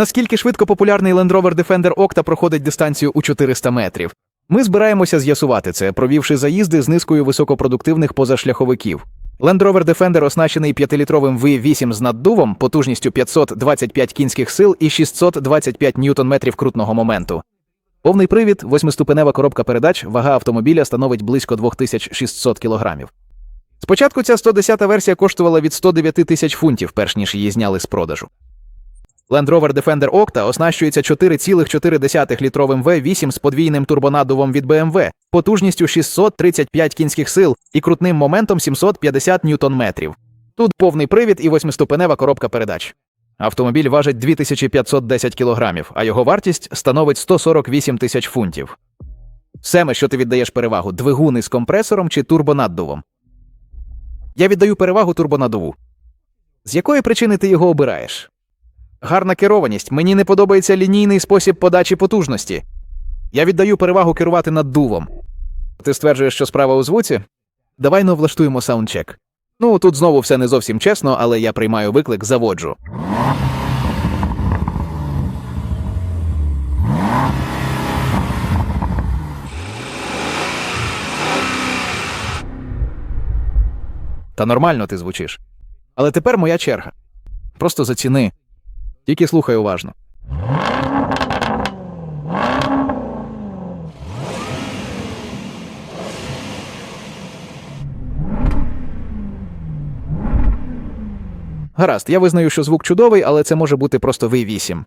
Наскільки швидко популярний Land Rover Defender Octa проходить дистанцію у 400 метрів? Ми збираємося з'ясувати це, провівши заїзди з низкою високопродуктивних позашляховиків. Land Rover Defender оснащений 5-літровим V8 з наддувом, потужністю 525 кінських сил і 625 ньютон-метрів крутного моменту. Повний привід, восьмиступенева коробка передач, вага автомобіля становить близько 2600 кілограмів. Спочатку ця 110-та версія коштувала від 109 тисяч фунтів, перш ніж її зняли з продажу. Land Rover Defender Octa оснащується 4,4-літровим V8 з подвійним турбонаддувом від BMW, потужністю 635 кінських сил і крутним моментом 750 ньютон-метрів. Тут повний привід і восьмиступенева коробка передач. Автомобіль важить 2510 кілограмів, а його вартість становить 148 тисяч фунтів. Семе, що ти віддаєш перевагу, двигуни з компресором чи турбонаддувом? Я віддаю перевагу турбонаддуву. З якої причини ти його обираєш? Гарна керованість. Мені не подобається лінійний спосіб подачі потужності. Я віддаю перевагу керувати наддувом. Ти стверджуєш, що справа у звуці? Давай ну влаштуємо саундчек. Ну, тут знову все не зовсім чесно, але я приймаю виклик, заводжу. Та нормально ти звучиш. Але тепер моя черга. Просто заціни. Тільки слухай уважно. Гаразд, я визнаю, що звук чудовий, але це може бути просто V8.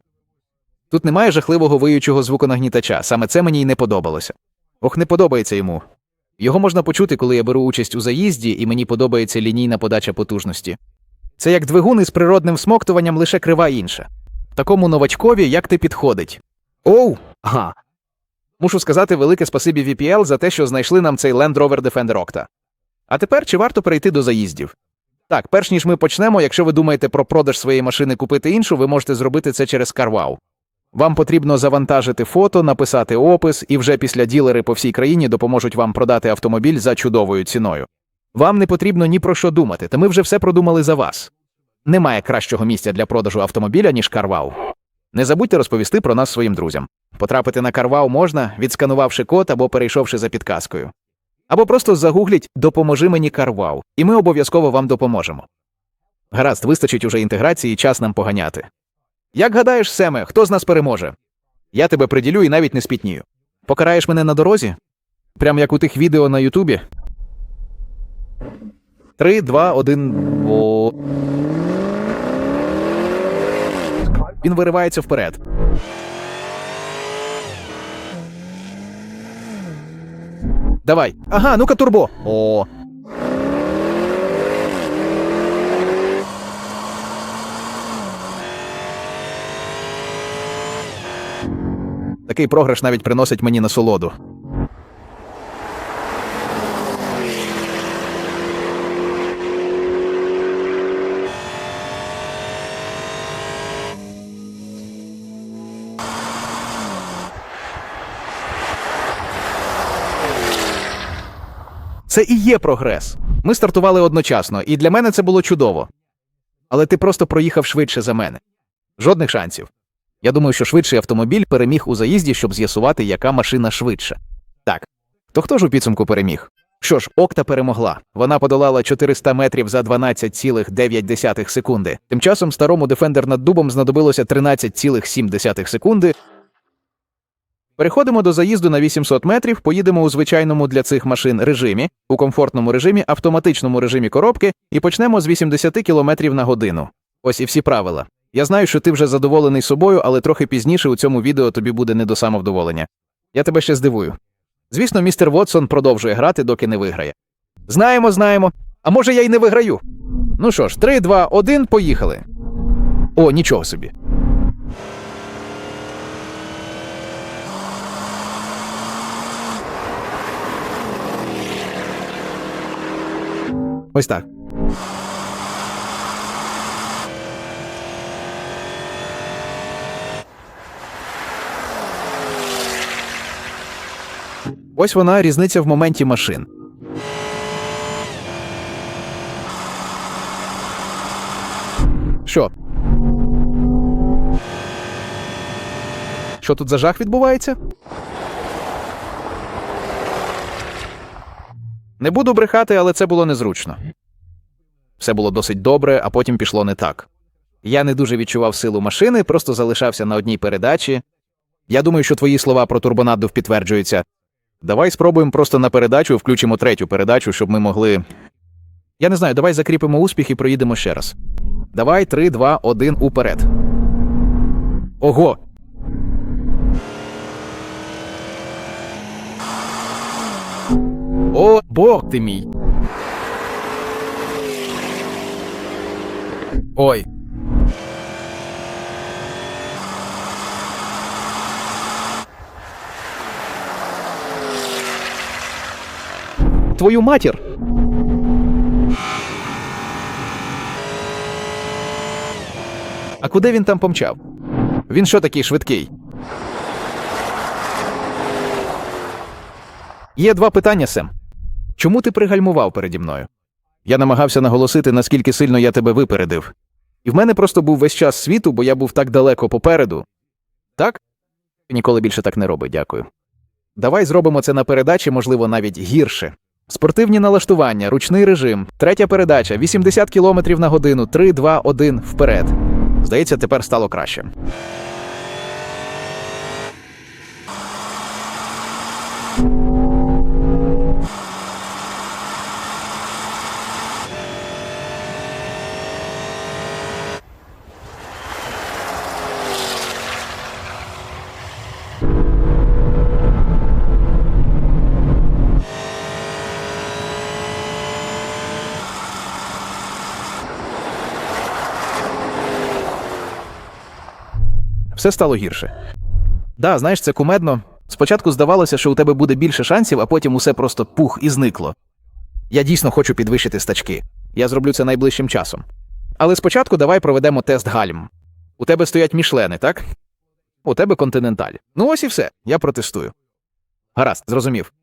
Тут немає жахливого виючого звуконагнітача, саме це мені й не подобалося. Ох, не подобається йому. Його можна почути, коли я беру участь у заїзді, і мені подобається лінійна подача потужності. Це як двигун із природним смоктуванням лише крива інша. Такому новачкові, як ти підходить. Оу! Ага. Мушу сказати велике спасибі VPL за те, що знайшли нам цей Land Rover Defender Octa. А тепер чи варто перейти до заїздів? Так, перш ніж ми почнемо, якщо ви думаєте про продаж своєї машини купити іншу, ви можете зробити це через CarWow. Вам потрібно завантажити фото, написати опис, і вже після ділери по всій країні допоможуть вам продати автомобіль за чудовою ціною. Вам не потрібно ні про що думати, та ми вже все продумали за вас. Немає кращого місця для продажу автомобіля, ніж CarWow. Не забудьте розповісти про нас своїм друзям. Потрапити на CarWow можна, відсканувавши код або перейшовши за підказкою. Або просто загугліть Допоможи мені CarWow, і ми обов'язково вам допоможемо. Гаразд, вистачить уже інтеграції, час нам поганяти. Як гадаєш, Семе, хто з нас переможе? Я тебе приділю і навіть не спітнію. Покараєш мене на дорозі? Прям як у тих відео на Ютубі. Три, два, один. О. Він виривається вперед. Давай. Ага, ну-ка турбо. О. Такий програш навіть приносить мені насолоду. Це і є прогрес. Ми стартували одночасно, і для мене це було чудово. Але ти просто проїхав швидше за мене. Жодних шансів. Я думаю, що швидший автомобіль переміг у заїзді, щоб з'ясувати, яка машина швидша. Так. То хто ж у підсумку переміг? Що ж, Окта перемогла. Вона подолала 400 метрів за 12,9 секунди. Тим часом старому Defender над дубом знадобилося 13,7 секунди. Переходимо до заїзду на 800 метрів, поїдемо у звичайному для цих машин режимі, у комфортному режимі, автоматичному режимі коробки і почнемо з 80 км на годину. Ось і всі правила. Я знаю, що ти вже задоволений собою, але трохи пізніше у цьому відео тобі буде не до самовдоволення. Я тебе ще здивую. Звісно, містер Вотсон продовжує грати, доки не виграє. Знаємо, знаємо. А може я й не виграю. Ну що ж, 3, 2, 1, поїхали. О, нічого собі. Ось так. Ось вона різниця в моменті машин. Що? Що тут за жах відбувається? Не буду брехати, але це було незручно. Все було досить добре, а потім пішло не так. Я не дуже відчував силу машини, просто залишався на одній передачі. Я думаю, що твої слова про турбонаддув підтверджуються. Давай спробуємо просто на передачу, включимо третю передачу, щоб ми могли. Я не знаю, давай закріпимо успіх і проїдемо ще раз. Давай, три, два, один, уперед. Ого! О, Бог ти мій. Ой. Твою матір. А куди він там помчав? Він що такий швидкий? Є два питання, Сем. Чому ти пригальмував переді мною? Я намагався наголосити, наскільки сильно я тебе випередив. І в мене просто був весь час світу, бо я був так далеко попереду. Так? Ніколи більше так не роби, дякую. Давай зробимо це на передачі, можливо, навіть гірше. Спортивні налаштування, ручний режим, третя передача, 80 км на годину, 3, 2, 1, вперед. Здається, тепер стало краще. Все стало гірше. Да, знаєш, це кумедно. Спочатку здавалося, що у тебе буде більше шансів, а потім усе просто пух і зникло. Я дійсно хочу підвищити стачки. Я зроблю це найближчим часом. Але спочатку давай проведемо тест гальм. У тебе стоять мішлени, так? У тебе континенталь. Ну ось і все. Я протестую. Гаразд, зрозумів.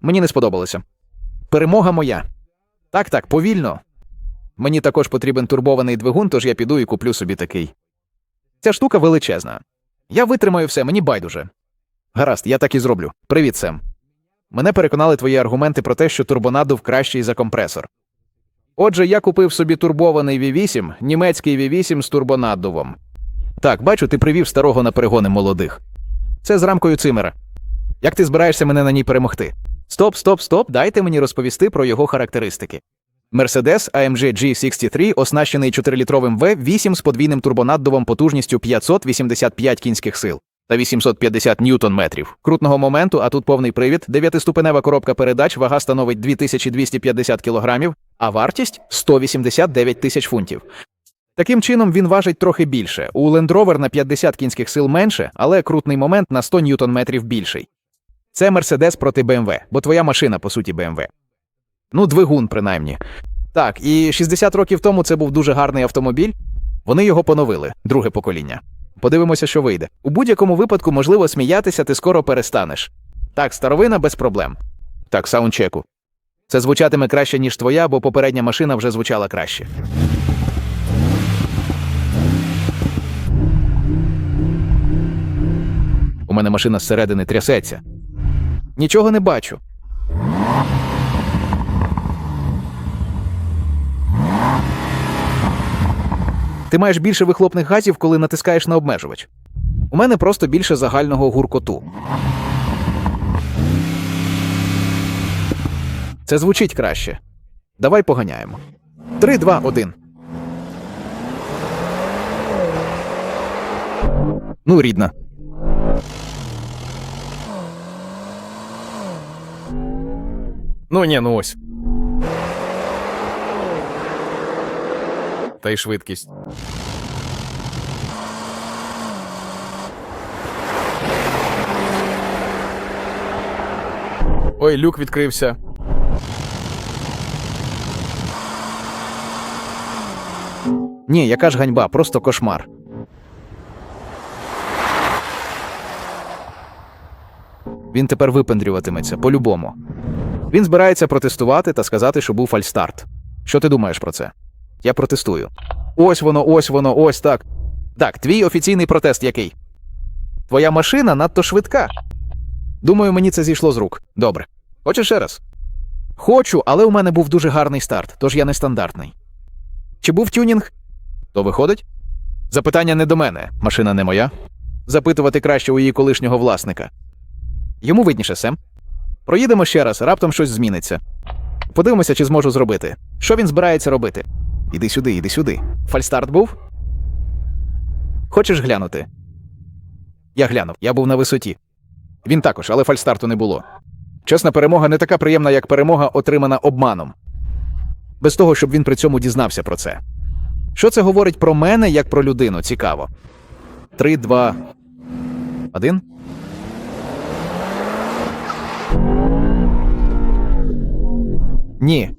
Мені не сподобалося. Перемога моя. Так, так, повільно. Мені також потрібен турбований двигун, тож я піду і куплю собі такий. Ця штука величезна. Я витримаю все, мені байдуже. Гаразд, я так і зроблю. Привіт, Сем. Мене переконали твої аргументи про те, що турбонадув кращий за компресор. Отже, я купив собі турбований V8, німецький V8 з турбонаддувом. Так, бачу, ти привів старого на перегони молодих. Це з рамкою цимера. Як ти збираєшся мене на ній перемогти? Стоп, стоп, стоп, дайте мені розповісти про його характеристики. Mercedes AMG G63 оснащений 4-літровим V8 з подвійним турбонаддувом потужністю 585 кінських сил та 850 ньютон-метрів. Крутного моменту, а тут повний привід, 9-ступенева коробка передач, вага становить 2250 кг, а вартість 189 тисяч фунтів. Таким чином він важить трохи більше. У Land Rover на 50 кінських сил менше, але крутний момент на 100 ньютон-метрів більший. Це Мерседес проти BMW, бо твоя машина, по суті, BMW. Ну, двигун, принаймні. Так, і 60 років тому це був дуже гарний автомобіль. Вони його поновили, друге покоління. Подивимося, що вийде. У будь-якому випадку, можливо, сміятися ти скоро перестанеш. Так, старовина без проблем. Так, саундчеку. Це звучатиме краще, ніж твоя, бо попередня машина вже звучала краще. У мене машина зсередини трясеться. Нічого не бачу. Ти маєш більше вихлопних газів, коли натискаєш на обмежувач. У мене просто більше загального гуркоту. Це звучить краще. Давай поганяємо. Три, два, один. Ну, рідна. Ну, ні, ну ось. Та й швидкість. Ой, люк відкрився. Ні, яка ж ганьба, просто кошмар. Він тепер випендрюватиметься по-любому. Він збирається протестувати та сказати, що був фальстарт. Що ти думаєш про це? Я протестую. Ось воно, ось воно, ось так. Так, твій офіційний протест який? Твоя машина надто швидка. Думаю, мені це зійшло з рук. Добре. Хочеш ще раз? Хочу, але у мене був дуже гарний старт, тож я нестандартний. Чи був тюнінг? То виходить? Запитання не до мене, машина не моя. Запитувати краще у її колишнього власника. Йому видніше, Сем. Проїдемо ще раз, раптом щось зміниться. Подивимося, чи зможу зробити. Що він збирається робити? Іди сюди, іди сюди. Фальстарт був? Хочеш глянути? Я глянув, я був на висоті. Він також, але фальстарту не було. Чесна перемога не така приємна, як перемога, отримана обманом. Без того, щоб він при цьому дізнався про це. Що це говорить про мене як про людину? Цікаво. Три, два, один. Ні.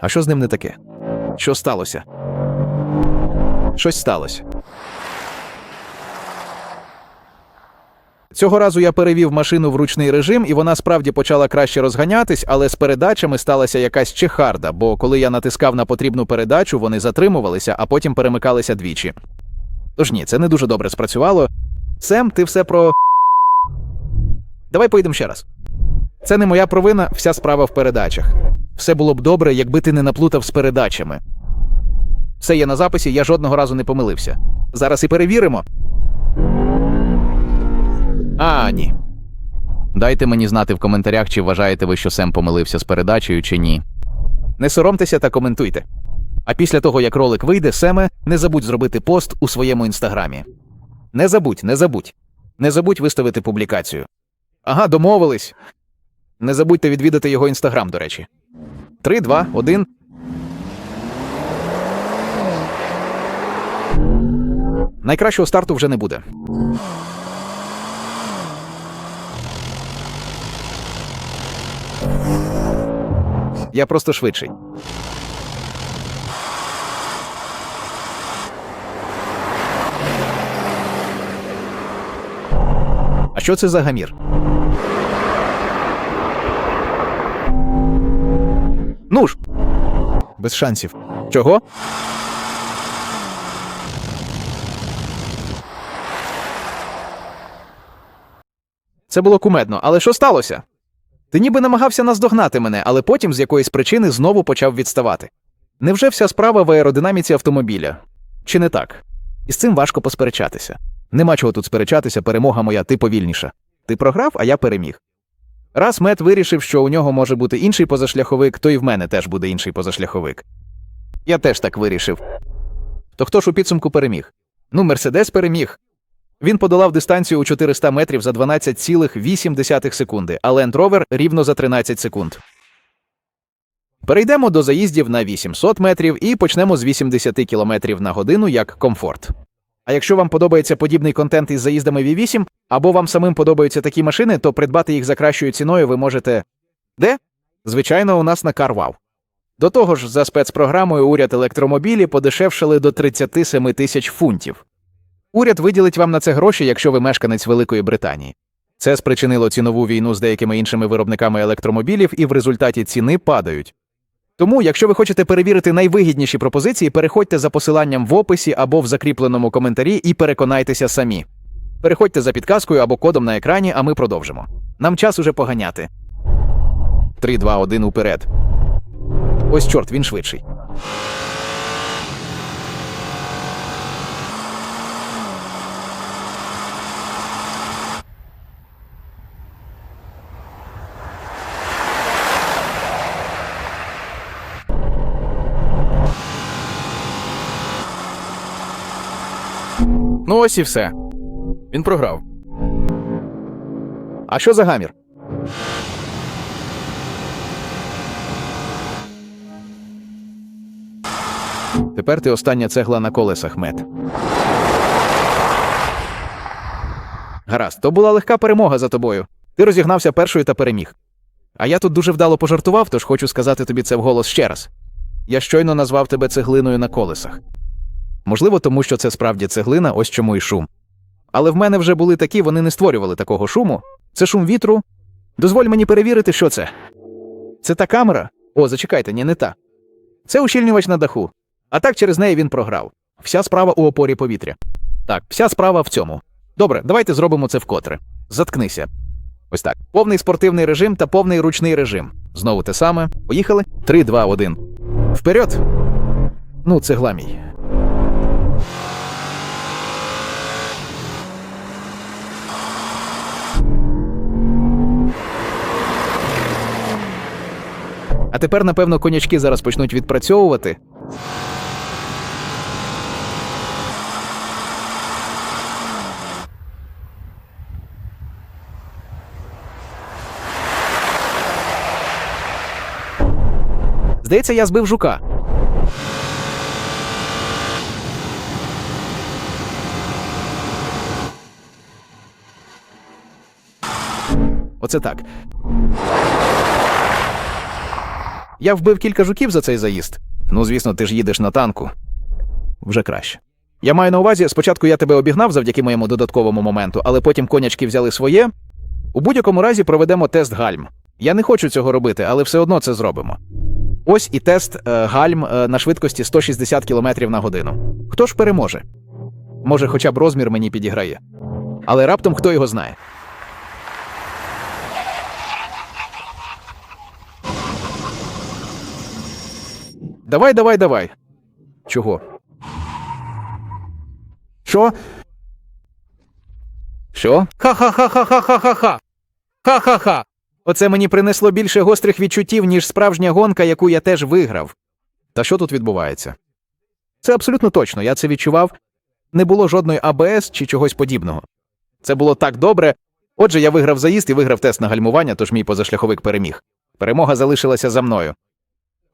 А що з ним не таке? Що сталося? Щось сталося. Цього разу я перевів машину в ручний режим, і вона справді почала краще розганятись, але з передачами сталася якась чехарда, бо коли я натискав на потрібну передачу, вони затримувалися, а потім перемикалися двічі. Тож ні, це не дуже добре спрацювало. Сем, ти все про. Давай поїдемо ще раз. Це не моя провина, вся справа в передачах. Все було б добре, якби ти не наплутав з передачами. Все є на записі, я жодного разу не помилився. Зараз і перевіримо. А, ні. Дайте мені знати в коментарях, чи вважаєте ви, що Сем помилився з передачею, чи ні. Не соромтеся та коментуйте. А після того, як ролик вийде, Семе, не забудь зробити пост у своєму інстаграмі. Не забудь, не забудь. Не забудь виставити публікацію. Ага, домовились. Не забудьте відвідати його інстаграм, до речі. Три, два, один. Найкращого старту вже не буде. Я просто швидший. А що це за гамір? Ну ж. Без шансів. Чого? Це було кумедно, але що сталося? Ти ніби намагався наздогнати мене, але потім з якоїсь причини знову почав відставати. Невже вся справа в аеродинаміці автомобіля? Чи не так? І з цим важко посперечатися. Нема чого тут сперечатися, перемога моя, ти повільніша. Ти програв, а я переміг. Раз мет вирішив, що у нього може бути інший позашляховик, то і в мене теж буде інший позашляховик. Я теж так вирішив. То хто ж у підсумку переміг? Ну, Мерседес переміг. Він подолав дистанцію у 400 метрів за 12,8 секунди, а Land Rover рівно за 13 секунд. Перейдемо до заїздів на 800 метрів і почнемо з 80 км на годину як комфорт. А якщо вам подобається подібний контент із заїздами V8, або вам самим подобаються такі машини, то придбати їх за кращою ціною ви можете. Де? Звичайно, у нас на CarWow. До того ж, за спецпрограмою уряд електромобілі подешевшили до 37 тисяч фунтів. Уряд виділить вам на це гроші, якщо ви мешканець Великої Британії. Це спричинило цінову війну з деякими іншими виробниками електромобілів, і в результаті ціни падають. Тому, якщо ви хочете перевірити найвигідніші пропозиції, переходьте за посиланням в описі або в закріпленому коментарі і переконайтеся самі. Переходьте за підказкою або кодом на екрані, а ми продовжимо. Нам час уже поганяти. 3, 2, 1 уперед. Ось чорт, він швидший. Ну ось і все. Він програв. А що за гамір? Тепер ти остання цегла на колесах мет. Гаразд, то була легка перемога за тобою. Ти розігнався першою та переміг. А я тут дуже вдало пожартував, тож хочу сказати тобі це вголос ще раз. Я щойно назвав тебе цеглиною на колесах. Можливо, тому що це справді цеглина, ось чому і шум. Але в мене вже були такі, вони не створювали такого шуму. Це шум вітру. Дозволь мені перевірити, що це. Це та камера? О, зачекайте, ні, не та. Це ущільнювач на даху. А так через неї він програв. Вся справа у опорі повітря. Так, вся справа в цьому. Добре, давайте зробимо це вкотре. Заткнися. Ось так. Повний спортивний режим та повний ручний режим. Знову те саме. Поїхали? Три, два, один. Вперед! Ну, це гламій. А тепер, напевно, конячки зараз почнуть відпрацьовувати. Здається, я збив жука. Оце так. Я вбив кілька жуків за цей заїзд. Ну, звісно, ти ж їдеш на танку. Вже краще. Я маю на увазі, спочатку я тебе обігнав завдяки моєму додатковому моменту, але потім конячки взяли своє. У будь-якому разі проведемо тест гальм. Я не хочу цього робити, але все одно це зробимо. Ось і тест е, гальм е, на швидкості 160 км на годину. Хто ж переможе? Може, хоча б розмір мені підіграє. Але раптом хто його знає. Давай, давай, давай. Чого? Що? Що? Ха-ха-ха-ха-ха-ха-ха. Ха-ха-ха. Оце мені принесло більше гострих відчуттів, ніж справжня гонка, яку я теж виграв. Та що тут відбувається? Це абсолютно точно, я це відчував. Не було жодної АБС чи чогось подібного. Це було так добре. Отже, я виграв заїзд і виграв тест на гальмування, тож мій позашляховик переміг. Перемога залишилася за мною.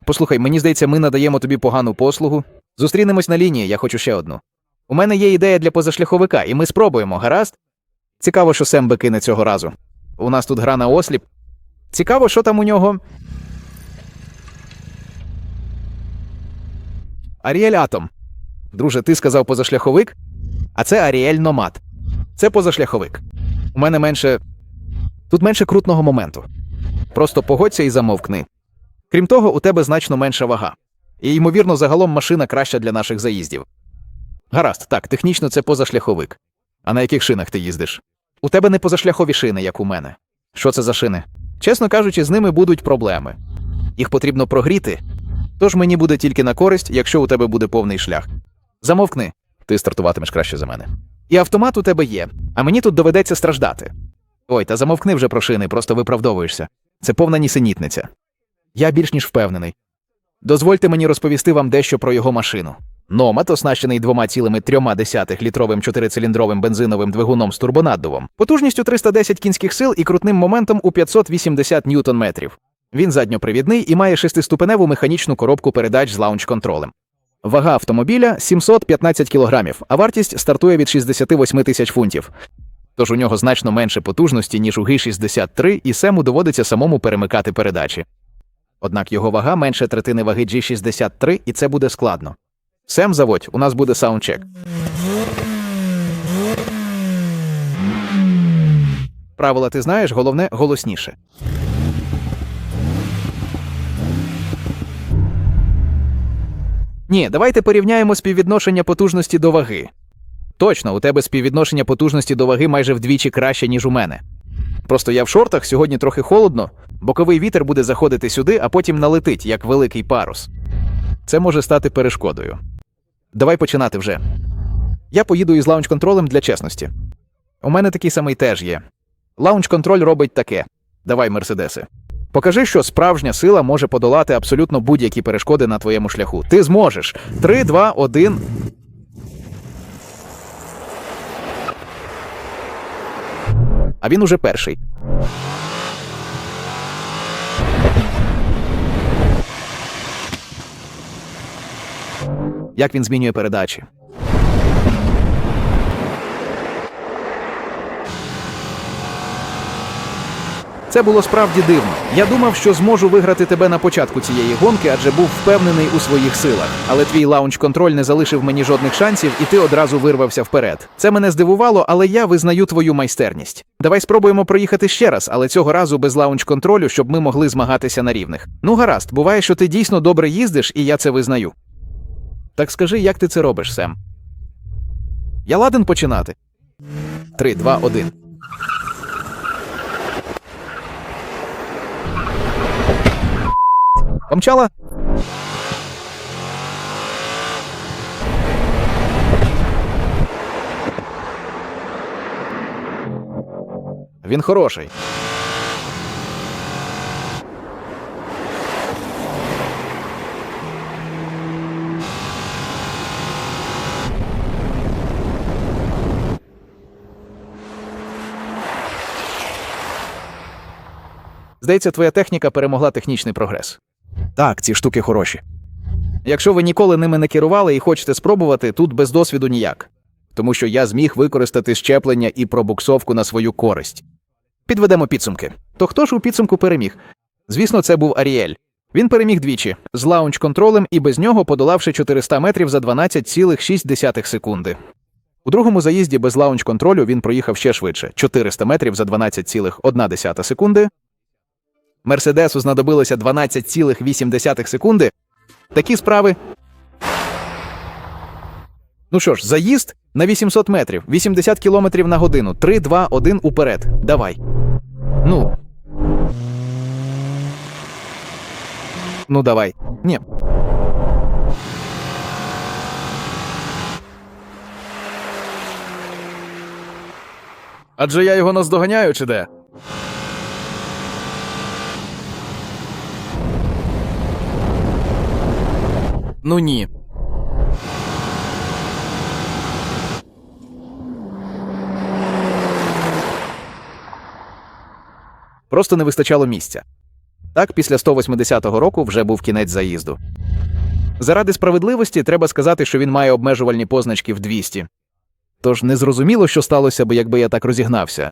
Послухай, мені здається, ми надаємо тобі погану послугу. Зустрінемось на лінії, я хочу ще одну. У мене є ідея для позашляховика, і ми спробуємо, гаразд? Цікаво, що Сембе кине цього разу. У нас тут гра на осліп. Цікаво, що там у нього. Аріель Атом. Друже, ти сказав позашляховик, а це Аріель Номад. Це позашляховик. У мене менше. Тут менше крутного моменту. Просто погодься і замовкни. Крім того, у тебе значно менша вага. І, ймовірно, загалом машина краща для наших заїздів. Гаразд, так, технічно це позашляховик. А на яких шинах ти їздиш? У тебе не позашляхові шини, як у мене. Що це за шини? Чесно кажучи, з ними будуть проблеми. Їх потрібно прогріти. Тож мені буде тільки на користь, якщо у тебе буде повний шлях. Замовкни, ти стартуватимеш краще за мене. І автомат у тебе є, а мені тут доведеться страждати. Ой, та замовкни вже про шини, просто виправдовуєшся. Це повна нісенітниця. Я більш ніж впевнений. Дозвольте мені розповісти вам дещо про його машину. Номад, оснащений 2,3 літровим чотирициліндровим бензиновим двигуном з турбонаддувом, потужністю 310 кінських сил і крутним моментом у 580 ньютон-метрів. Він задньопривідний і має шестиступеневу механічну коробку передач з лаунч-контролем. Вага автомобіля 715 кілограмів, а вартість стартує від 68 тисяч фунтів. Тож у нього значно менше потужності, ніж у G63, і Сему доводиться самому перемикати передачі. Однак його вага менше третини ваги G63, і це буде складно. Сем, заводь, у нас буде саундчек. Правила ти знаєш, головне голосніше. Ні, давайте порівняємо співвідношення потужності до ваги. Точно, у тебе співвідношення потужності до ваги майже вдвічі краще, ніж у мене. Просто я в шортах, сьогодні трохи холодно, боковий вітер буде заходити сюди, а потім налетить, як великий парус. Це може стати перешкодою. Давай починати вже. Я поїду із лаунч-контролем для чесності. У мене такий самий теж є. Лаунч-контроль робить таке. Давай, мерседеси. Покажи, що справжня сила може подолати абсолютно будь-які перешкоди на твоєму шляху. Ти зможеш. Три, два, один. А він уже перший. Як він змінює передачі? Це було справді дивно. Я думав, що зможу виграти тебе на початку цієї гонки, адже був впевнений у своїх силах. Але твій лаунч-контроль не залишив мені жодних шансів, і ти одразу вирвався вперед. Це мене здивувало, але я визнаю твою майстерність. Давай спробуємо проїхати ще раз, але цього разу без лаунч-контролю, щоб ми могли змагатися на рівних. Ну гаразд, буває, що ти дійсно добре їздиш, і я це визнаю. Так скажи, як ти це робиш, Сем? Я ладен починати. Три, два, один. Помчала? Він хороший. Здається, твоя техніка перемогла технічний прогрес. Так, ці штуки хороші. Якщо ви ніколи ними не керували і хочете спробувати, тут без досвіду ніяк. Тому що я зміг використати щеплення і пробуксовку на свою користь. Підведемо підсумки. То хто ж у підсумку переміг? Звісно, це був Аріель. Він переміг двічі з лаунч-контролем і без нього подолавши 400 метрів за 12,6 секунди. У другому заїзді без лаунч-контролю він проїхав ще швидше 400 метрів за 12,1 секунди. Мерседесу знадобилося 12,8 секунди. Такі справи. Ну що ж, заїзд на 800 метрів, 80 кілометрів на годину. 3, 2, 1 уперед. Давай. Ну. Ну, давай. Ні. Адже я його наздоганяю, чи де? Ну ні. Просто не вистачало місця. Так, після 180-го року вже був кінець заїзду. Заради справедливості треба сказати, що він має обмежувальні позначки в 200. Тож незрозуміло, що сталося б, якби я так розігнався.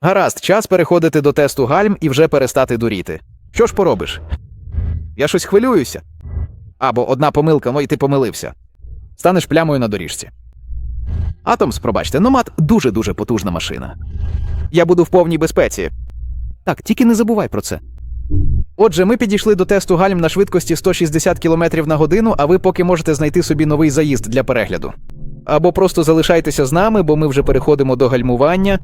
Гаразд, час переходити до тесту гальм і вже перестати дуріти. Що ж поробиш? Я щось хвилююся. Або одна помилка, ну і ти помилився. Станеш плямою на доріжці. Атомс, пробачте, Номад дуже-дуже потужна машина. Я буду в повній безпеці. Так, тільки не забувай про це. Отже, ми підійшли до тесту гальм на швидкості 160 км на годину, а ви поки можете знайти собі новий заїзд для перегляду. Або просто залишайтеся з нами, бо ми вже переходимо до гальмування.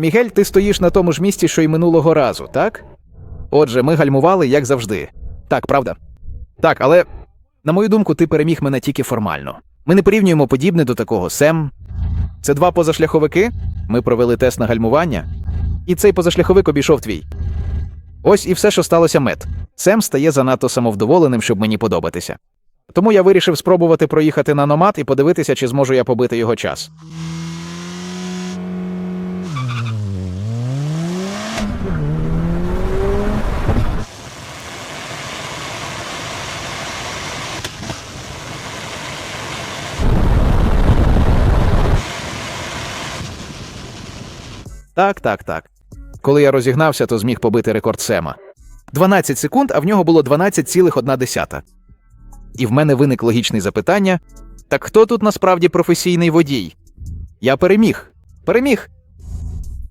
Мігель, ти стоїш на тому ж місці, що й минулого разу, так? Отже, ми гальмували, як завжди. Так, правда? Так, але, на мою думку, ти переміг мене тільки формально. Ми не порівнюємо подібне до такого. Сем. Це два позашляховики. Ми провели тест на гальмування, і цей позашляховик обійшов твій. Ось і все, що сталося мет. Сем стає занадто самовдоволеним, щоб мені подобатися. Тому я вирішив спробувати проїхати на номад і подивитися, чи зможу я побити його час. Так, так, так. Коли я розігнався, то зміг побити рекорд Сема. 12 секунд, а в нього було 12,1. І в мене виник логічне запитання: так хто тут насправді професійний водій? Я переміг. Переміг.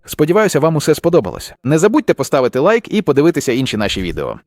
Сподіваюся, вам усе сподобалося. Не забудьте поставити лайк і подивитися інші наші відео.